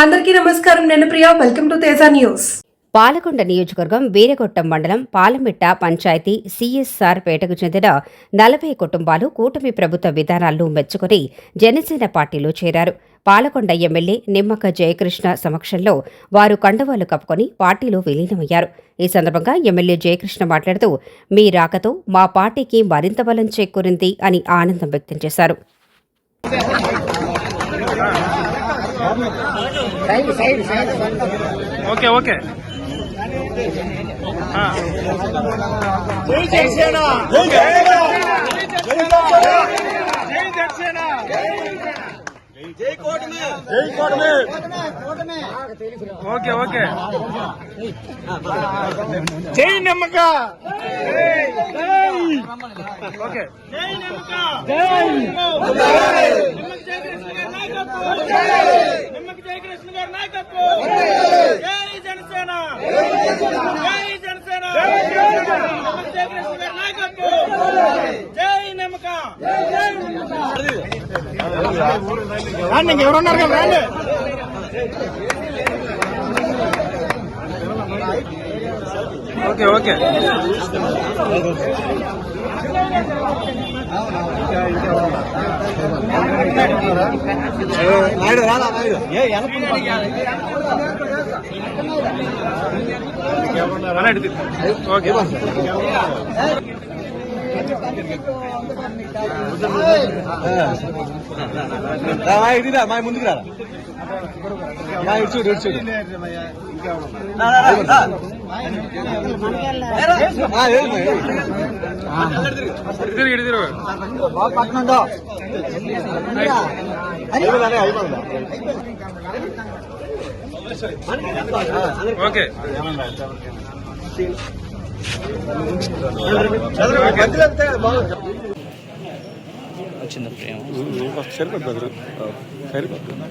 అందరికీ నమస్కారం. నేను Priya. Welcome to Teja news Palakonda నియోజకవర్గం వీరగొట్టం మండలం పాలమిట్ట పంచాయతీ సిఎస్ఆర్ పేటకు చెందిన నలభై కుటుంబాలు కూటమి ప్రభుత్వ విధానాలను మెచ్చుకుని జనసేన పార్టీలో చేరారు. పాలకొండ ఎమ్మెల్యే నిమ్మక జయకృష్ణ సమక్షంలో వారు కండవాలు కప్పుకొని పార్టీలో విలీనమయ్యారు. ఈ సందర్భంగా ఎమ్మెల్యే జయకృష్ణ మాట్లాడుతూ మీ రాకతో మా పార్టీకి మరింత బలం చేకూరింది అని ఆనందం వ్యక్తం చేశారు. Okay okay. ఆ. Okay okay. జై నమ్మక. ఓకే. నిమ్మకి. గారి నాయకత్వం జై జనసేన. జై జనసేన. జయకృష్ణ గారి నాయకత్వం జై నిమ్మక ఎవరున్నారు కదా రండి ఓకే ఓకే అన్నట్టు ఓకే ఇదిరా మా ముందుకు రా మా ఇటు చూడు ఇటు చూడు ఆ, ఏది మా, ఏది? తిరిగి తిరుగు అయిపోయిందా, అయిపోయిందా? ఓకే సరిపోతుంది సరిపోతుంది